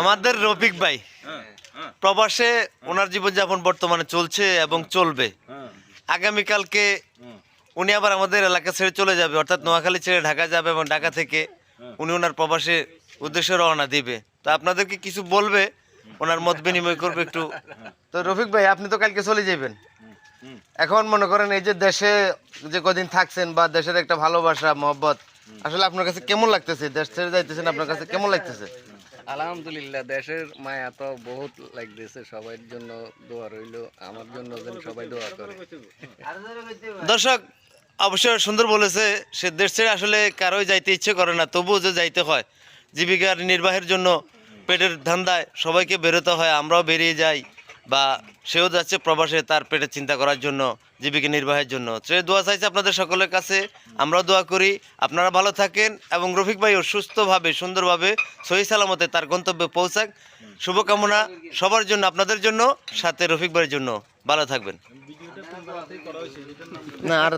আমাদের রফিক ভাই। প্রবাসে ওনার জীবনযাপন বর্তমানে চলছে এবং চলবে। আগামীকালকে উনি আবার আমাদের এলাকা ছেড়ে চলে যাবে, অর্থাৎ নোয়াখালী ছেড়ে ঢাকা যাবে এবং ঢাকা থেকে উনি ওনার প্রবাসে উদ্দেশ্যে রওনা দিবে। তো আপনাদেরকে কিছু বলবে, ওনার মত বিনিময় করবে একটু। তো রফিক ভাই, আপনি তো কালকে চলে যাবেন এখন মনে করেন এই যে দেশে যে কদিন থাকছেন বা দেশের একটা ভালোবাসা, মহব্বত, আসলে আপনার কাছে কেমন লাগতেছে? দেশ ছেড়ে যাইতেছেন, আপনার কাছে কেমন লাগতেছে? আলহামদুলিল্লাহ, দেশের মায়া তো বহুত লাগতেছে, সবার জন্য দোয়া রইল, আমার জন্য যেন সবাই দোয়া করে। দর্শক অবশ্য সুন্দর বলেছে, সে দেশ ছেড়ে আসলে কারোই যাইতে ইচ্ছে করে না, তবুও যে যাইতে হয়, জীবিকার নির্বাহের জন্য পেটের ধান্দায় সবাইকে বেরোতে হয়, আমরাও বেরিয়ে যাই। বা সেও যাচ্ছে প্রবাসে তার পেটে চিন্তা করার জন্য জীবিকা নির্বাহের জন্য। সে দোয়া চাইছে আপনাদের সকলের কাছে। আমরাও দোয়া করি। আপনারা ভালো থাকেন এবং রফিক ভাইও সুস্থভাবে সুন্দরভাবে সহি সালামতে তার গন্তব্যে পৌঁছাক। শুভকামনা সবার জন্য আপনাদের জন্য সাথে রফিক ভাইয়ের জন্য। ভালো থাকবেন। না আর